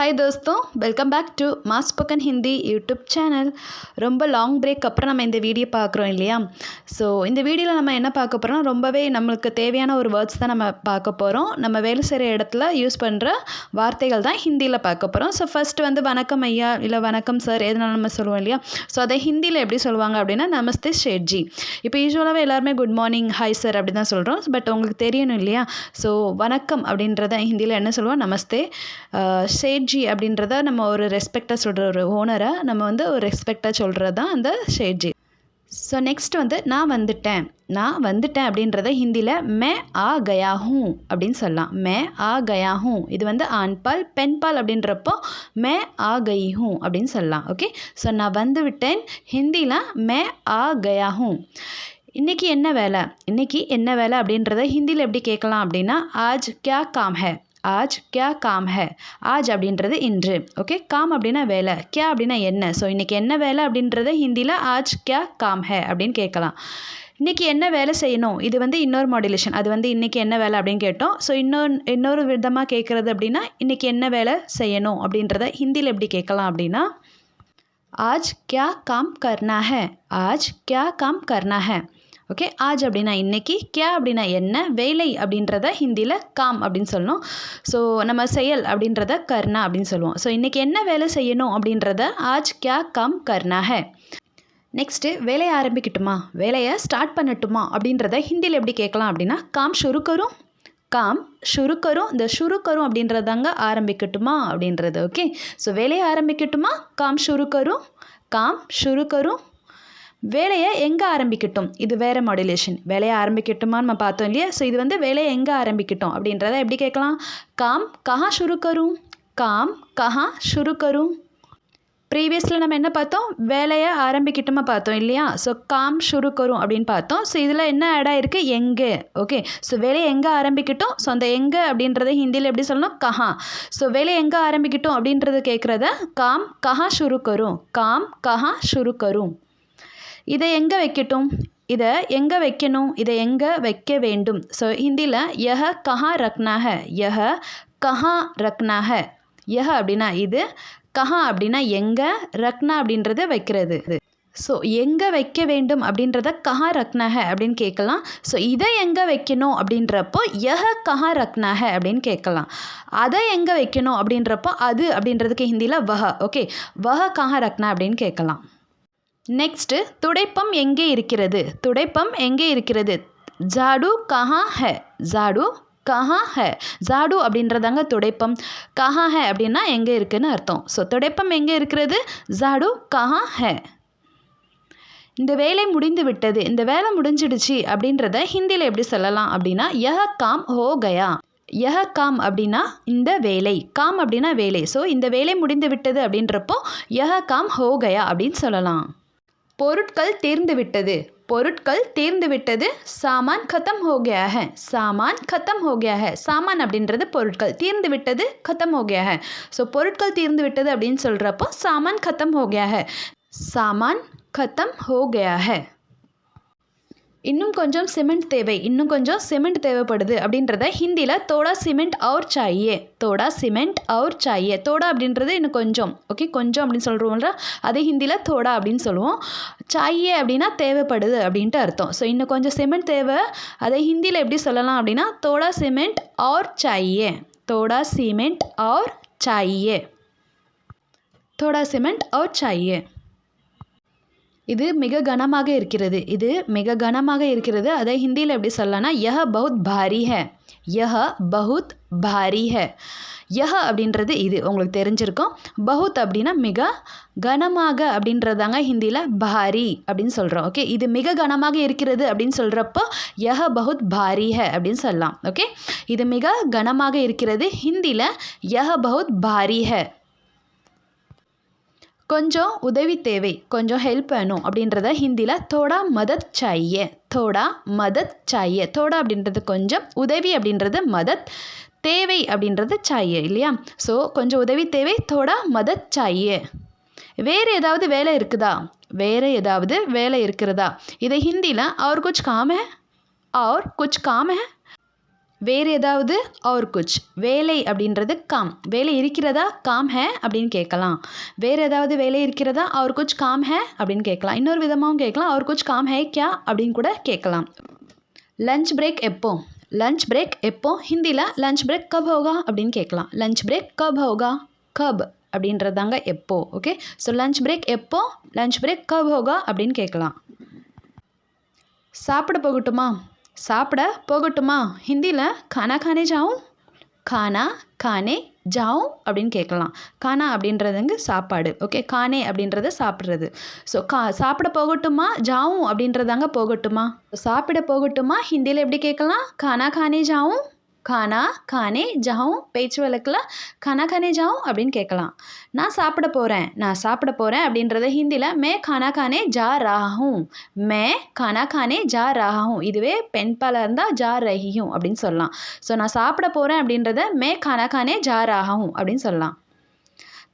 Hi தோஸ்தோ welcome back to mass spoken Hindi YouTube channel ரொம்ப long break அப்புறம் நம்ம இந்த வீடியோ பார்க்குறோம் இல்லையா? ஸோ இந்த வீடியோவில் நம்ம என்ன பார்க்க போகிறோம் ரொம்பவே நம்மளுக்கு தேவையான ஒரு வேர்ட்ஸ் தான் நம்ம பார்க்க போகிறோம் நம்ம வேலை செய்கிற இடத்துல யூஸ் பண்ணுற வார்த்தைகள் தான் ஹிந்தியில் பார்க்க போகிறோம் ஸோ ஃபஸ்ட்டு வந்து வணக்கம் ஐயா இல்லை வணக்கம் சார் எதுனாலும் நம்ம சொல்லுவோம் இல்லையா? ஸோ அதை ஹிந்தியில் எப்படி சொல்லுவாங்க அப்படின்னா நமஸ்தே ஷேட்ஜி. இப்போ யூஸ்வலாகவே எல்லாருமே குட் மார்னிங் ஹாய் சார் அப்படி தான் சொல்கிறோம் பட் உங்களுக்கு தெரியணும் இல்லையா? ஸோ வணக்கம் அப்படின்றத ஹிந்தியில் என்ன சொல்லுவோம்? நமஸ்தே ஷேட்ஜி அப்படின்றத நம்ம ஒரு ரெஸ்பெக்டாக சொல்கிற ஒரு ஓனரை நம்ம வந்து ஒரு ரெஸ்பெக்டாக சொல்கிறது தான் அந்த ஷேட்ஜி ஸோ நெக்ஸ்ட் வந்து நான் வந்துட்டேன். நான் வந்துட்டேன் அப்படின்றத ஹிந்தியில் மே ஆ கயா ஹூ அப்படின்னு சொல்லலாம். மே ஆ கயா ஹூ. இது வந்து ஆண்பால் பெண்பால் அப்படின்றப்போ மே ஆ கை ஹூ அப்படின்னு சொல்லலாம். ஓகே ஸோ நான் வந்து விட்டேன். ஹிந்தியில் மே ஆ கயா ஹூ. இன்றைக்கி என்ன வேலை? இன்றைக்கி என்ன வேலை அப்படின்றத ஹிந்தியில் எப்படி கேட்கலாம் அப்படின்னா ஆஜ் கியா காம் ஹே? ஆஜ் கியா காம் ஹே. ஆஜ் அப்படின்றது இன்று. ஓகே? காம் அப்படின்னா வேலை. கியா அப்படின்னா என்ன? ஸோ இன்றைக்கி என்ன வேலை அப்படின்றத ஹிந்தியில் ஆஜ் கியா காம் ஹே அப்படின்னு கேட்கலாம். இன்றைக்கி என்ன வேலை செய்யணும்? இது வந்து இன்னொரு மாடுலேஷன் அது வந்து இன்றைக்கி என்ன வேலை அப்படின்னு கேட்டோம். ஸோ இன்னொரு இன்னொரு விதமாக கேட்குறது அப்படின்னா இன்றைக்கி என்ன வேலை செய்யணும் அப்படின்றத ஹிந்தியில் எப்படி கேட்கலாம் அப்படின்னா ஆஜ் கியா காம் கர்னா ஹே. ஆஜ் கியா காம் கர்னா ஹே. ஓகே ஆஜ் அப்படின்னா இன்னைக்கு கியா அப்படின்னா என்ன வேலை அப்படின்றத ஹிந்தியில் காம் அப்படின்னு சொல்லணும். ஸோ நம்ம செயல் அப்படின்றத கர்னா அப்படின்னு சொல்லுவோம். ஸோ இன்றைக்கி என்ன வேலை செய்யணும் அப்படின்றத ஆஜ் கியா காம் கர்னா ஹே. நெக்ஸ்ட்டு வேலையை ஆரம்பிக்கட்டுமா? வேலையை ஸ்டார்ட் பண்ணட்டுமா? அப்படின்றத ஹிந்தியில் எப்படி கேட்கலாம் அப்படின்னா காம் ஷுரு கரும் காம் ஷுரு கரும் இந்த ஷுரு கரும் அப்படின்றதாங்க ஆரம்பிக்கட்டுமா அப்படின்றது ஓகே? ஸோ வேலையை ஆரம்பிக்கட்டுமா? காம் ஷுரு கரும் காம் ஷுரு கரும் வேலையை எங்கே ஆரம்பிக்கட்டும்? இது வேறு மாடுலேஷன் வேலையை ஆரம்பிக்கட்டுமான்னு நம்ம பார்த்தோம் இல்லையா? ஸோ இது வந்து வேலையை எங்கே ஆரம்பிக்கட்டும் அப்படின்றத எப்படி கேட்கலாம்? காம் கஹா ஷுரு கரும் காம் கஹா ஷுரு கரும் ப்ரீவியஸில் நம்ம என்ன பார்த்தோம்? வேலையை ஆரம்பிக்கட்டுமா பார்த்தோம் இல்லையா? ஸோ காம் ஷுரு கரும் அப்படின்னு பார்த்தோம். ஸோ இதில் என்ன ஆட் இருக்குது எங்கே. ஓகே ஸோ வேலையை எங்கே ஆரம்பிக்கட்டும்? ஸோ அந்த எங்கே அப்படின்றத ஹிந்தியில் எப்படி சொல்லணும்? கஹா. ஸோ வேலையை எங்கே ஆரம்பிக்கட்டும் அப்படின்றத கேட்குறத காம் கஹா ஷுரு கரும் காம் கஹா ஷுரு கரும் இதை எங்கே வைக்கட்டும்? இதை எங்கே வைக்கணும்? இதை எங்கே வைக்க வேண்டும்? ஸோ ஹிந்தியில் யஹ கஹா ரக்னாக யஹ கஹா ரக்னாக யஹ அப்படின்னா இது கஹா அப்படின்னா எங்கே ரக்னா அப்படின்றத வைக்கிறது. ஸோ எங்கே வைக்க வேண்டும் அப்படின்றத கஹா ரக்னஹ அப்படின்னு கேட்கலாம். ஸோ இதை எங்கே வைக்கணும் அப்படின்றப்போ யஹ கஹா ரக்னஹ அப்படின்னு கேட்கலாம். அதை எங்கே வைக்கணும் அப்படின்றப்போ அது அப்படின்றதுக்கு ஹிந்தியில் வஹ. ஓகே வஹ கஹா ரக்னா அப்படின்னு கேட்கலாம். நெக்ஸ்ட்டு துடைப்பம் எங்கே இருக்கிறது? துடைப்பம் எங்கே இருக்கிறது? ஜாடு கஹா ஹே. ஜாடு கஹா ஹே. ஜாடு அப்படின்றதாங்க துடைப்பம். கஹா ஹே அப்படின்னா எங்கே இருக்குன்னு அர்த்தம். ஸோ துடைப்பம் எங்கே இருக்கிறது? ஜாடு கஹா ஹே. இந்த வேலை முடிந்து விட்டது. இந்த வேலை முடிஞ்சிடுச்சு அப்படின்றத ஹிந்தியில் எப்படி சொல்லலாம் அப்படின்னா யஹ காம் ஹோ கயா. யஹ காம் அப்படின்னா இந்த வேலை. காம் அப்படின்னா வேலை. ஸோ இந்த வேலை முடிந்து விட்டது அப்படின்றப்போ யஹ காம் ஹோ கயா அப்படின்னு சொல்லலாம். பொருட்கள் தீர்ந்துவிட்டது பொருட்கள் தீர்ந்துவிட்டது சாமான் கத்தம் ஹோ கயா ஹே சாமான் கத்தம் ஹோ கயா ஹே சாமான் அப்படின்றது பொருட்கள். தீர்ந்து விட்டது கத்தம் ஹோ கயா ஹே ஸோ பொருட்கள் தீர்ந்து விட்டது அப்படின்னு சொல்கிறப்போ சாமான் கத்தம் ஹோ கயா ஹே சாமான் கத்தம் ஹோ கயா ஹே இன்னும் கொஞ்சம் சிமெண்ட் தேவை இன்னும் கொஞ்சம் சிமெண்ட் தேவைப்படுது அப்படின்றத ஹிந்தியில் தோடா சிமெண்ட் அவர் சாயே தோடா சிமெண்ட் அவர் சாயே தோடா அப்படின்றது இன்னும் கொஞ்சம் ஓகே கொஞ்சம் அப்படின்னு சொல்கிறோம்ல அதே ஹிந்தியில் தோடா அப்படின்னு சொல்லுவோம். சாயே அப்படின்னா தேவைப்படுது அப்படின்ட்டு அர்த்தம். ஸோ இன்னும் கொஞ்சம் சிமெண்ட் தேவை. அதை ஹிந்தியில் எப்படி சொல்லலாம் அப்படின்னா தோடா சிமெண்ட் ஆர் சாயே தோடா சிமெண்ட் ஆர் சாயே தோடா சிமெண்ட் ஆர் சாயே இது மிக கனமாக இருக்கிறது. இது மிக கனமாக இருக்கிறது. அதை ஹிந்தியில் எப்படி சொல்லலாம்னா யஹ பகுத் பாரி ஹே யஹ பகுத் பாரி ஹே யஹ அப்படின்றது இது உங்களுக்கு தெரிஞ்சிருக்கும். பகுத் அப்படின்னா மிக கனமாக அப்படின்றதாங்க ஹிந்தியில் பாரி அப்படின்னு சொல்கிறோம் ஓகே? இது மிக கனமாக இருக்கிறது அப்படின்னு சொல்கிறப்போ யஹ பகுத் பாரி ஹ அப்படின்னு சொல்லலாம். ஓகே? இது மிக கனமாக இருக்கிறது ஹிந்தியில் யஹ பகுத் பாரி ஹ கொஞ்சம் உதவி தேவை கொஞ்சம் ஹெல்ப் வேணும் அப்படின்றத ஹிந்தியில் தோடா மதத் சாயே தோடா மதத் சாயே தோடா அப்படின்றது கொஞ்சம் உதவி அப்படின்றது மதத் தேவை அப்படின்றது சாயே இல்லையா ஸோ கொஞ்சம் உதவி தேவை தோடா மதத் சாயே வேறு ஏதாவது வேலை இருக்குதா வேறு ஏதாவது வேலை இருக்கிறதா இதை ஹிந்தியில் और कुछ काम है और कुछ काम है வேறு ஏதாவது और कुछ வேலை அப்படின்றது காம் வேலை இருக்கிறதா காம் ஹே அப்படின்னு கேட்கலாம் வேறு ஏதாவது வேலை இருக்கிறதா और कुछ काम है அப்படின்னு கேட்கலாம் இன்னொரு விதமாகவும் கேட்கலாம் और कुछ काम है क्या அப்படின்னு கூட கேட்கலாம் லஞ்ச் பிரேக் எப்போ லஞ்ச் பிரேக் எப்போ ஹிந்தியில் லஞ்ச் பிரேக் கப் ஹோகா அப்படின்னு கேட்கலாம் லஞ்ச் பிரேக் கப் ஹோகா கப் அப்படின்றதாங்க எப்போ ஓகே ஸோ லஞ்ச் பிரேக் எப்போ லஞ்ச் பிரேக் கப் ஹோகா அப்படின்னு கேட்கலாம் சாப்பிட போகட்டுமா சாப்பிட போகட்டுமா? ஹிந்தியில் கானா கானே ஜாவும் கானா கானே ஜாவும் அப்படின்னு கேட்கலாம். கானா அப்படின்றதுங்க சாப்பாடு. ஓகே கானே அப்படின்றத சாப்பிட்றது. ஸோ கா சாப்பிட போகட்டுமா? ஜாவும் அப்படின்றதாங்க போகட்டுமா? சாப்பிட போகட்டுமா? ஹிந்தியில் எப்படி கேட்கலாம்? கானா கானே ஜாவும் கானா கானே ஜாவும் பேச்சு வழக்கில் கானா கானே ஜாவும் அப்படின்னு கேட்கலாம். நான் சாப்பிட போகிறேன் நான் சாப்பிட போகிறேன் அப்படின்றத ஹிந்தியில் மே கானா கானே ஜா ராஹும் மே கானா கானே ஜா ராஹும் இதுவே பெண் பாலாக இருந்தால் ஜா ரஹியும் அப்படின்னு சொல்லலாம். ஸோ நான் சாப்பிட போகிறேன் அப்படின்றத மே கானா கானே ஜா ராஹும் அப்படின்னு சொல்லலாம்.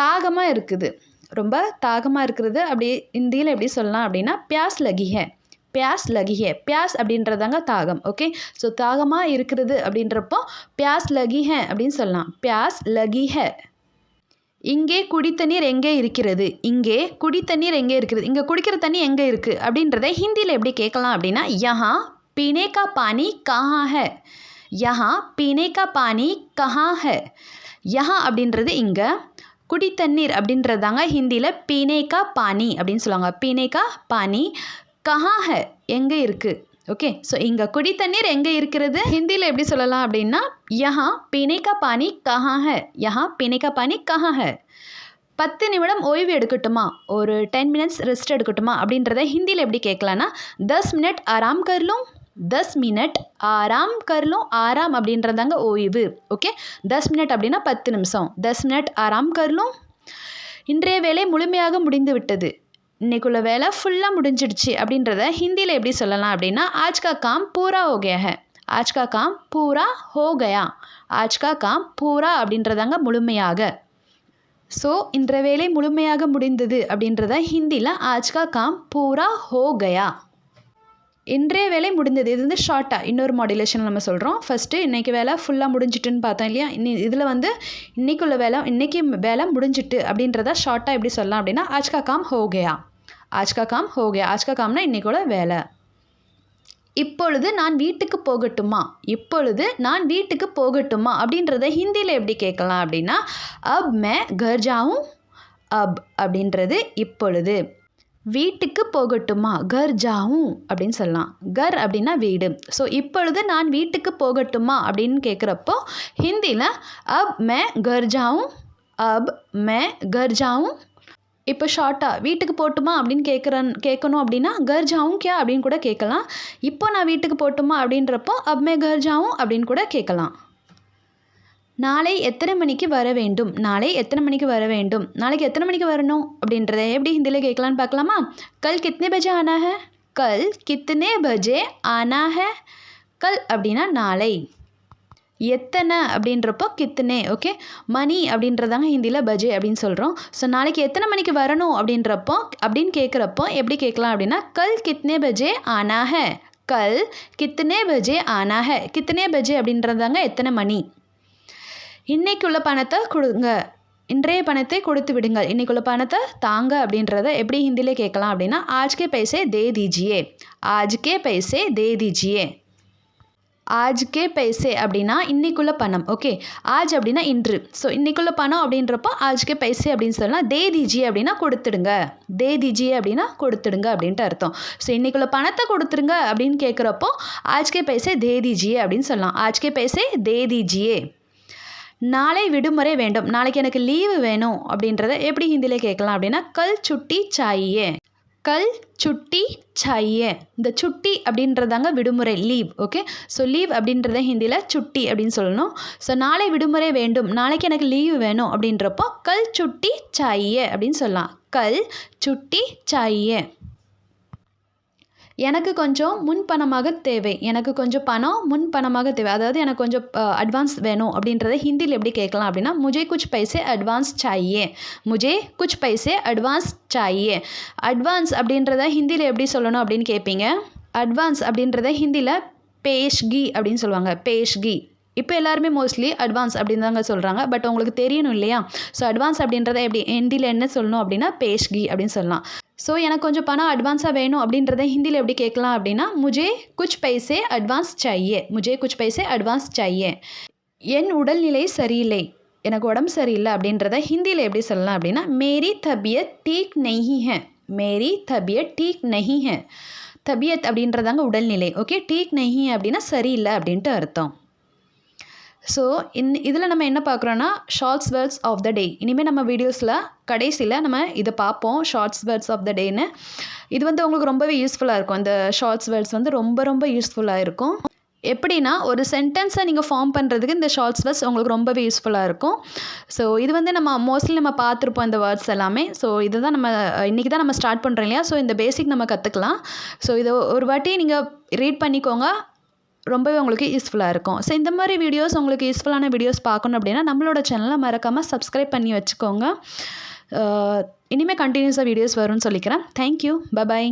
தாகமாக இருக்குது. ரொம்ப தாகமாக இருக்கிறது அப்படி ஹிந்தியில் எப்படி சொல்லலாம் அப்படின்னா பியாஸ் லகி ஹே பியாஸ் லகிஹே. பியாஸ் அப்படின்றதாங்க தாகம் ஓகே? ஸோ தாகமாக இருக்கிறது அப்படின்றப்போ பியாஸ் லகி அப்படின்னு சொல்லலாம். பியாஸ் லகி இங்கே குடி தண்ணீர் எங்கே இருக்கிறது? இங்கே குடி தண்ணீர் எங்கே இருக்கிறது? இங்கே குடிக்கிற தண்ணி எங்கே இருக்குது அப்படின்றத ஹிந்தியில் எப்படி கேட்கலாம் அப்படின்னா யஹா பீனே கா பானி கஹா ஹ யஹா பீனே கா பானி கஹா ஹ யஹா அப்படின்றது இங்கே குடி தண்ணீர் அப்படின்றதாங்க ஹிந்தியில் பினேகா பானி அப்படின்னு சொல்லுவாங்க. பினேகா பானி கஹா எங்கே இருக்குது ஓகே ஸோ இங்கே குடி தண்ணீர் எங்கே இருக்கிறது? ஹிந்தியில் எப்படி சொல்லலாம் அப்படின்னா யஹா பீனே கா பானி கஹா ஹே யஹா பீனே பானி கஹா பத்து நிமிடம் ஓய்வு எடுக்கட்டுமா? ஒரு டென் மினிட்ஸ் ரெஸ்ட் எடுக்கட்டுமா? அப்படின்றத ஹிந்தியில் எப்படி கேட்கலான்னா தஸ் மினிட் ஆராம் கர்லும் தஸ் மினிட் ஆராம் கர்லும் ஆராம் அப்படின்றதாங்க ஓய்வு. ஓகே தஸ் மினிட் அப்படின்னா பத்து நிமிஷம். தஸ் மினிட் ஆராம் கர்லும் இன்றைய வேலை முழுமையாக முடிந்து விட்டது இன்னைக்குள்ள வேலை ஃபுல்லாக முடிஞ்சிடுச்சு அப்படின்றத ஹிந்தியில் எப்படி சொல்லலாம் அப்படின்னா ஆஜ் கா காம் பூரா ஹோ கயா ஹே. ஆஜ் கா காம் பூரா ஹோ கயா. ஆஜ் கா காம் பூரா அப்படின்றதாங்க முழுமையாக. ஸோ இன்ற வேலை முழுமையாக முடிந்தது அப்படின்றத ஹிந்தியில் ஆஜ் கா காம் பூரா ஹோ கயா. இன்றைய வேலை முடிந்தது. இது வந்து ஷார்ட்டாக இன்னொரு மாடுலேஷன் நம்ம சொல்கிறோம் ஃபஸ்ட்டு இன்றைக்கி வேலை ஃபுல்லாக முடிஞ்சிட்டுன்னு பார்த்தோம் இல்லையா? இன்னி இதில் வந்து இன்றைக்குள்ள வேலை இன்றைக்கி வேலை முடிஞ்சிட்டு அப்படின்றத ஷார்ட்டாக எப்படி சொல்லலாம் அப்படின்னா ஆஜ்கா காம் ஹோகையா ஆஜ்கா காம் ஹோ ஆஜ்கா காம்னா இன்றைக்குள்ள வேலை. இப்பொழுது நான் வீட்டுக்கு போகட்டுமா? இப்பொழுது நான் வீட்டுக்கு போகட்டுமா? அப்படின்றத ஹிந்தியில் எப்படி கேட்கலாம் அப்படின்னா அப் மே கர் ஜாவும் அப் அப்படின்றது இப்பொழுது. வீட்டுக்கு போகட்டுமா? கர் ஜாவும் அப்படின்னு சொல்லலாம். கர் அப்படின்னா வீடு. ஸோ இப்பொழுது நான் வீட்டுக்கு போகட்டுமா? அப்படின்னு கேட்குறப்போ ஹிந்தியில் அப் மே கர் ஜாவும் அப் மே கர் ஜாவும் இப்போ ஷார்ட்டாக வீட்டுக்கு போட்டுமா அப்படின்னு கேட்குறன் கேட்கணும் அப்படின்னா கர் ஜாவும் கியா அப்படின்னு கூட கேட்கலாம். இப்போ நான் வீட்டுக்கு போட்டுமா அப்படின்றப்போ அப் மே கர் ஜாவும் அப்படின்னு கூட கேட்கலாம். நாளை எத்தனை மணிக்கு வர வேண்டும்? நாளை எத்தனை மணிக்கு வர வேண்டும்? நாளைக்கு எத்தனை மணிக்கு வரணும்? அப்படின்றத எப்படி ஹிந்தியில் கேட்கலான்னு பார்க்கலாமா? கல் கித்தனை பஜே ஆனா ஹே கல் கித்தனே பஜே ஆனா ஹே கல் அப்படின்னா நாளை. எத்தனை அப்படின்றப்போ கித்தனே ஓகே? மணி அப்படின்றதாங்க ஹிந்தியில் பஜே அப்படின்னு சொல்கிறோம் ஸோ நாளைக்கு எத்தனை மணிக்கு வரணும் அப்படின்றப்போ அப்படின்னு கேட்குறப்போ எப்படி கேட்கலாம் அப்படின்னா கல் கித்னே பஜே ஆனா ஹே கல் கித்தனே பஜே ஆனா ஹே கித்தனே பஜே அப்படின்றதாங்க எத்தனை மணி? இன்னைக்குள்ள பணத்தை கொடுங்க. இன்றைய பணத்தை கொடுத்து விடுங்கள். இன்னைக்குள்ள பணத்தை தாங்க அப்படின்றத எப்படி ஹிந்தியில் கேட்கலாம் அப்படின்னா ஆஜ்கே பைசே தே தீஜியே. ஆஜ்கே பைசே தே தீஜியே. ஆஜ்கே பைசே அப்படின்னா இன்னைக்குள்ள பணம். ஓகே? ஆஜ் அப்படின்னா இன்று. ஸோ இன்றைக்குள்ள பணம் அப்படின்றப்போ ஆஜ்கே பைசே அப்படின்னு சொல்லலாம். தே தீஜியே அப்படின்னா கொடுத்துடுங்க. தே தீஜியே அப்படின்னா கொடுத்துடுங்க அப்படின்ட்டு அர்த்தம். ஸோ இன்னைக்குள்ள பணத்தை கொடுத்துருங்க அப்படின்னு கேட்குறப்போ ஆஜ்கே பைசே தே தீஜியே அப்படின்னு சொல்லலாம். ஆஜ்கே பைசே தே தீஜியே. நாளை விடுமுறை வேண்டும். நாளைக்கு எனக்கு லீவு வேணும் அப்படின்றத எப்படி ஹிந்தியில் கேட்கலாம் அப்படின்னா கல் சுட்டி சாயே கல் சுட்டி சாயே இந்த சுட்டி அப்படின்றதாங்க விடுமுறை லீவ் ஓகே ஸோ லீவ் அப்படின்றத ஹிந்தியில் சுட்டி அப்படின்னு சொல்லணும். ஸோ நாளை விடுமுறை வேண்டும். நாளைக்கு எனக்கு லீவு வேணும் அப்படின்றப்போ கல் சுட்டி சாயே அப்படின்னு சொல்லலாம். கல் சுட்டி சாயே எனக்கு கொஞ்சம் முன்பணமாக தேவை. எனக்கு கொஞ்சம் பணம் முன்பணமாக தேவை. அதாவது எனக்கு கொஞ்சம் அட்வான்ஸ் வேணும் அப்படின்றத ஹிந்தியில் எப்படி கேட்கலாம் அப்படின்னா முஜே குச் பைசே அட்வான்ஸ் சாயே முஜே குச் பைசே அட்வான்ஸ் சாயே அட்வான்ஸ் அப்படின்றத ஹிந்தியில் எப்படி சொல்லணும் அப்படின்னு கேட்பீங்க? அட்வான்ஸ் அப்படின்றத ஹிந்தியில் பேஷ்கி அப்படின்னு சொல்லுவாங்க. பேஷ்கி இப்போ எல்லாருமே மோஸ்ட்லி அட்வான்ஸ் அப்படின்னு தாங்க சொல்கிறாங்க பட் உங்களுக்கு தெரியணும் இல்லையா? ஸோ அட்வான்ஸ் அப்படின்றத எப்படி ஹிந்தியில் என்ன சொல்லணும் அப்படின்னா பேஷ்கி அப்படின்னு சொல்லலாம். ஸோ எனக்கு கொஞ்சம் பணம் அட்வான்ஸாக வேணும் அப்படின்றத ஹிந்தியில் எப்படி கேட்கலாம் அப்படின்னா முஜே குச் பைசே அட்வான்ஸ் சாயே முஜே குச் பைசே அட்வான்ஸ் சாயே என் உடல்நிலை சரியில்லை எனக்கு உடம்பு சரியில்லை அப்படின்றத ஹிந்தியில் எப்படி சொல்லலாம் அப்படின்னா மேரி தபியத் டீக் நெஹி ஹே மேரி தபியத் டீக் நெஹி ஹே தபியத் அப்படின்றதாங்க உடல்நிலை ஓகே? டீக் நெஹி அப்படின்னா சரியில்லை அப்படின்ட்டு அர்த்தம். ஸோ இன் இதில் நம்ம என்ன பார்க்குறோன்னா shorts words of the day இனிமேல் நம்ம வீடியோஸில் கடைசியில் நம்ம இதை பார்ப்போம் ஷார்ட்ஸ் வேர்ட்ஸ் ஆஃப் த டேன்னு இது வந்து உங்களுக்கு ரொம்பவே யூஸ்ஃபுல்லாக இருக்கும். இந்த ஷார்ட்ஸ் வேர்ட்ஸ் வந்து ரொம்ப ரொம்ப யூஸ்ஃபுல்லாக இருக்கும். எப்படின்னா ஒரு சென்டென்ஸை நீங்கள் ஃபார்ம் பண்ணுறதுக்கு இந்த ஷார்ட்ஸ் வேர்ட்ஸ் உங்களுக்கு ரொம்பவே யூஸ்ஃபுல்லாக இருக்கும். ஸோ இது வந்து நம்ம மோஸ்ட்லி நம்ம பார்த்துருப்போம் இந்த வேர்ட்ஸ் எல்லாமே. ஸோ இதுதான் நம்ம இன்றைக்கி தான் நம்ம ஸ்டார்ட் பண்ணுறோம் இல்லையா? ஸோ இந்த பேசிக் நம்ம கற்றுக்கலாம் ஸோ இதை ஒரு வாட்டி நீங்கள் ரீட் பண்ணிக்கோங்க. ரொம்பவே உங்களுக்கு யூஸ்ஃபுல்லாக இருக்கும். ஸோ இந்த மாதிரி வீடியோஸ் உங்களுக்கு யூஸ்ஃபுல்லான வீடியோஸ் பார்க்கணும் அப்படின்னா நம்மளோட சேனலை மறக்காமல் சப்ஸ்கிரைப் பண்ணி வச்சுக்கோங்க. இனிமேல் கண்டினியூஸாக வீடியோஸ் வரும்னு சொல்லிக்கிறேன். Thank you bye bye